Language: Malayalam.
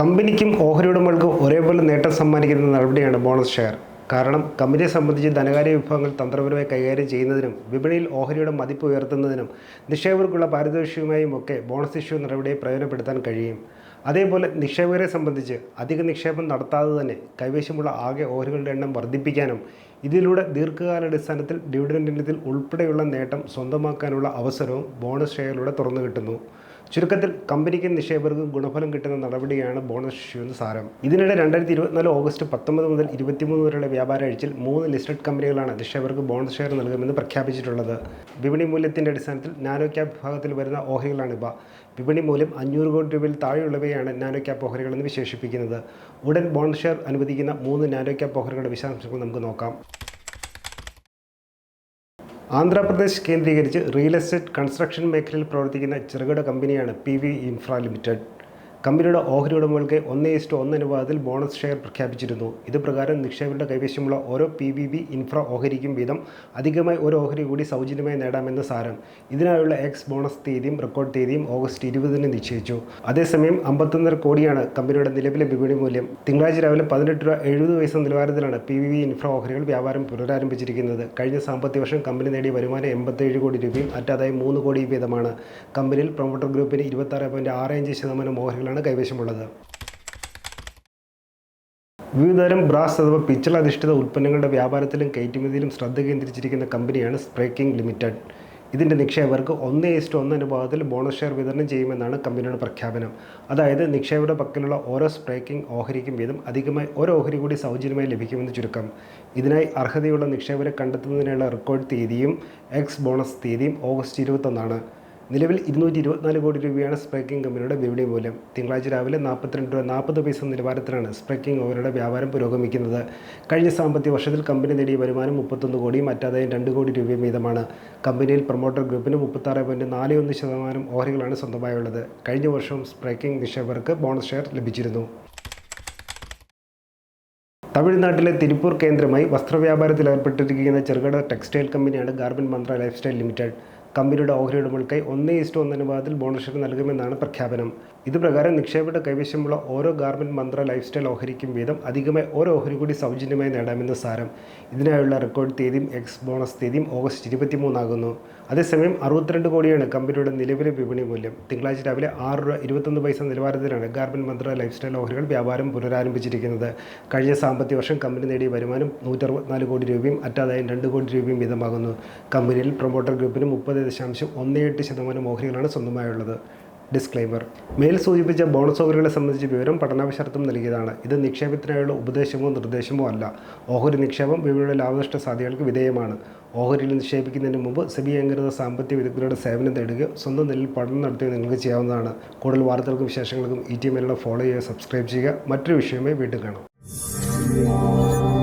കമ്പനിക്കും ഓഹരി ഉടമകൾക്കും ഒരേപോലെ നേട്ടം സമ്മാനിക്കുന്ന നടപടിയാണ് ബോണസ് ഷെയർ. കാരണം കമ്പനിയെ സംബന്ധിച്ച് ധനകാര്യ വിഭവങ്ങൾ തന്ത്രപരമായി കൈകാര്യം ചെയ്യുന്നതിനും വിപണിയിൽ ഓഹരിയുടെ മതിപ്പ് ഉയർത്തുന്നതിനും നിക്ഷേപകർക്കുള്ള പാരിതോഷികമായും ഒക്കെ ബോണസ് ഇഷ്യൂ നടപടിയെ പ്രയോജനപ്പെടുത്താൻ കഴിയും. അതേപോലെ നിക്ഷേപകരെ സംബന്ധിച്ച് അധിക നിക്ഷേപം നടത്താതെ തന്നെ കൈവശമുള്ള ആകെ ഓഹരികളുടെ എണ്ണം വർദ്ധിപ്പിക്കാനും ഇതിലൂടെ ദീർഘകാലാടിസ്ഥാനത്തിൽ ഡിവിഡൻഡ് ഇനത്തിൽ ഉൾപ്പെടെയുള്ള നേട്ടം സ്വന്തമാക്കാനുള്ള അവസരവും ബോണസ് ഷെയറിലൂടെ തുറന്നു കിട്ടുന്നു. ചുരുക്കത്തിൽ കമ്പനിക്കും നിക്ഷേപകർക്കും ഗുണഫലം കിട്ടുന്ന നടപടിയാണ് ബോണസ് ഇഷ്യൂ എന്ന് സാരം. ഇതിനിടെ രണ്ടായിരത്തി ഇരുപത്തിനാല് ഓഗസ്റ്റ് പത്തൊമ്പത് മുതൽ ഇരുപത്തിമൂന്ന് വരെയുള്ള വ്യാപാര ആഴ്ചയിൽ മൂന്ന് ലിസ്റ്റഡ് കമ്പനികളാണ് നിക്ഷേപകർക്ക് ബോണസ് ഷെയർ നൽകുമെന്ന് പ്രഖ്യാപിച്ചിട്ടുള്ളത്. വിപണി മൂല്യത്തിന്റെ അടിസ്ഥാനത്തിൽ നാനോ ക്യാപ് വിഭാഗത്തിൽ വരുന്ന ഓഹരികളാണ് ഓഹരികളാണിവ വിപണി മൂല്യം അഞ്ഞൂറ് കോടി രൂപയിൽ താഴെയുള്ളവയാണ് നാനോ ക്യാപ് ഓഹരികളെന്ന് വിശേഷിപ്പിക്കുന്നത്. ഉടൻ ബോണസ് ഷെയർ അനുവദിക്കുന്ന മൂന്ന് നാനോ ക്യാപ് ഓഹരികളുടെ വിശദാംശങ്ങൾ നമുക്ക് നോക്കാം. ആന്ധ്രാപ്രദേശ് കേന്ദ്രീകരിച്ച് റിയൽ എസ്റ്റേറ്റ് കൺസ്ട്രക്ഷൻ മേഖലയിൽ പ്രവർത്തിക്കുന്ന ചെറുകിട കമ്പനിയാണ് പി വി ഇൻഫ്ര ലിമിറ്റഡ്. കമ്പനിയുടെ ഓഹരി ഉടമകൾക്ക് ഒന്ന് ഇസ്റ്റു ഒന്ന് അനുപാതത്തിൽ ബോണസ് ഷെയർ പ്രഖ്യാപിച്ചിരുന്നു. ഇത് പ്രകാരം നിക്ഷേപകരുടെ കൈവശമുള്ള ഓരോ പി വി ബി ഇൻഫ്ര ഓഹരിക്കും വീതം അധികമായി ഒരു ഓഹരി കൂടി സൗജന്യമായി നേടാമെന്ന് സാരം. ഇതിനായുള്ള എക്സ് ബോണസ് തീയതിയും റെക്കോർഡ് തീയതിയും ഓഗസ്റ്റ് ഇരുപതിന് നിശ്ചയിച്ചു. അതേസമയം അമ്പത്തൊന്നര കോടിയാണ് കമ്പനിയുടെ നിലവിലെ വിപണി മൂല്യം. തിങ്കളാഴ്ച രാവിലെ പതിനെട്ട് രൂപ എഴുപത് വയസ്സ് നിലവാരത്തിലാണ് പി വി ബി ഇൻഫ്ര ഓഹരികൾ വ്യാപാരം പുനരാരംഭിച്ചിരിക്കുന്നത്. കഴിഞ്ഞ സാമ്പത്തിക വർഷം കമ്പനി നേടിയ വരുമാനം എൺപത്തേഴ് കോടി രൂപയും അറ്റാതായി മൂന്ന് കോടി വീതമാണ്. കമ്പനിയിൽ പ്രൊമോട്ടർ ഗ്രൂപ്പിന് ഇരുപത്താറ് പോയിന്റ് ആറ് അഞ്ച് ശതമാനം ഓഹരികളാണ് കൈവശമുള്ളത്. വിവിധതരം ബ്രാസ് അഥവാ പിച്ചൾ അധിഷ്ഠിത ഉൽപ്പന്നങ്ങളുടെ വ്യാപാരത്തിലും കയറ്റുമതിയിലും ശ്രദ്ധ കേന്ദ്രീകരിച്ചിരിക്കുന്ന കമ്പനിയാണ് സ്പ്രേക്കിംഗ് ലിമിറ്റഡ്. ഇതിന്റെ നിക്ഷേപകർക്ക് ഒന്ന് ഇസ്റ്റു ഒന്ന് അനുപാതത്തിൽ ബോണസ് ഷെയർ വിതരണം ചെയ്യുമെന്നാണ് കമ്പനിയുടെ പ്രഖ്യാപനം. അതായത് നിക്ഷേപയുടെ പക്കലുള്ള ഓരോ സ്പ്രേക്കിംഗ് ഓഹരിക്കും വീതം അധികമായി ഒരു ഓഹരി കൂടി സൗജന്യമായി ലഭിക്കുമെന്ന് ചുരുക്കം. ഇതിനായി അർഹതയുള്ള നിക്ഷേപകരെ കണ്ടെത്തുന്നതിനുള്ള റെക്കോർഡ് തീയതിയും എക്സ് ബോണസ് തീയതിയും ഓഗസ്റ്റ് ഇരുപത്തൊന്നാണ്. നിലവിൽ ഇരുന്നൂറ്റി ഇരുപത്തിനാല് കോടി രൂപയാണ് സ്പ്രേക്കിംഗ് കമ്പനിയുടെ വിപണി മൂല്യം. തിങ്കളാഴ്ച രാവിലെ നാൽപ്പത്തിരണ്ട് രൂപ നാൽപ്പത് പൈസ നിലവാരത്തിലാണ് സ്പ്രേക്കിംഗ് ഓവരുടെ വ്യാപാരം പുരോഗമിക്കുന്നത്. കഴിഞ്ഞ സാമ്പത്തിക വർഷത്തിൽ കമ്പനി നേടിയ വരുമാനം മുപ്പത്തൊന്ന് കോടിയും മറ്റാദായം രണ്ട് കോടി രൂപയും വീതമാണ്. കമ്പനിയിൽ പ്രൊമോട്ടർ ഗ്രൂപ്പിന് മുപ്പത്താറ് പോയിന്റ് നാല് ഒന്ന് ശതമാനം ഓഹരികളാണ് സ്വന്തമായുള്ളത്. കഴിഞ്ഞ വർഷവും സ്പ്രേക്കിംഗ് നിക്ഷേപകർക്ക് ബോണസ് ഷെയർ ലഭിച്ചിരുന്നു. തമിഴ്നാട്ടിലെ തിരുപ്പൂർ കേന്ദ്രമായി വസ്ത്രവ്യാപാരത്തിൽ ഏർപ്പെട്ടിരിക്കുന്ന ചെറുകിട ടെക്സ്റ്റൈൽ കമ്പനിയാണ് ഗാർബൻ മന്ത്ര ലൈഫ് സ്റ്റൈൽ ലിമിറ്റഡ് കമ്പനിയുടെ ഓഹരി ഉടമകൾക്കായി ഒന്ന് ഇസ്റ്റു ഒന്ന് അനുപാതത്തിൽ ബോണസ് ഷെയർ നൽകുമെന്നാണ് പ്രഖ്യാപനം. ഇതുപ്രകാരം നിക്ഷേപയുടെ കൈവശമുള്ള ഓരോ ഗാർമെന്റ് മന്ത്ര ലൈഫ് സ്റ്റൈൽ ഓഹരിക്കും വീതം അധികമായി ഓരോ ഓഹരി കൂടി സൗജന്യമായി നേടാമെന്ന് സാരം. ഇതിനായുള്ള റെക്കോർഡ് തീയതിയും എക്സ് ബോണസ് തീയതിയും ഓഗസ്റ്റ് ഇരുപത്തിമൂന്നാകുന്നു. അതേസമയം അറുപത്തിരണ്ട് കോടിയാണ് കമ്പനിയുടെ നിലവിലെ വിപണി മൂല്യം. തിങ്കളാഴ്ച രാവിലെ ആറ് രൂപ ഇരുപത്തൊന്ന് പൈസ നിലവാരത്തിലാണ് ഗാർമെന്റ് മന്ത്ര ലൈഫ് സ്റ്റൈൽ ഓഹരികൾ വ്യാപാരം പുനരാരംഭിച്ചിരിക്കുന്നത്. കഴിഞ്ഞ സാമ്പത്തിക വർഷം കമ്പനി നേടിയ വരുമാനം നൂറ്ററുപത്തിനാല് കോടി രൂപയും അറ്റാദായം രണ്ട് കോടി രൂപയും വീതമാകുന്നു. കമ്പനിയിൽ പ്രൊമോട്ടർ ഗ്രൂപ്പിന് മുപ്പത് ദശാംശം ഒന്ന് എട്ട് ശതമാനം ഓഹരികളാണ് സ്വന്തമായുള്ളത്. ഡിസ്ക്ലൈമർ. മേൽ സൂചിപ്പിച്ച ബോണസ് ഓഹരികളെ സംബന്ധിച്ച് വിവരം പഠനാവശ്യർത്ഥം നൽകിയതാണ്. ഇത് നിക്ഷേപത്തിനായുള്ള ഉപദേശമോ നിർദ്ദേശമോ അല്ല. ഓഹരി നിക്ഷേപം വിപണിയുടെ ലാഭനഷ്ട സാധ്യതകൾക്ക് വിധേയമാണ്. ഓഹരിയിൽ നിക്ഷേപിക്കുന്നതിന് മുമ്പ് സെബി അംഗീകൃത സാമ്പത്തിക വിദഗ്ധരുടെ സേവനം തേടുകയോ സ്വന്തം നിലയിൽ പഠനം നടത്തുകയോ നിങ്ങൾക്ക് ചെയ്യാവുന്നതാണ്. കൂടുതൽ വാർത്തകൾക്കും വിശേഷങ്ങൾക്കും ഇ ടി എമ്മിലുള്ള ഫോളോ ചെയ്യുക സബ്സ്ക്രൈബ് ചെയ്യുക. മറ്റൊരു വിഷയമായി വീണ്ടും കാണാം.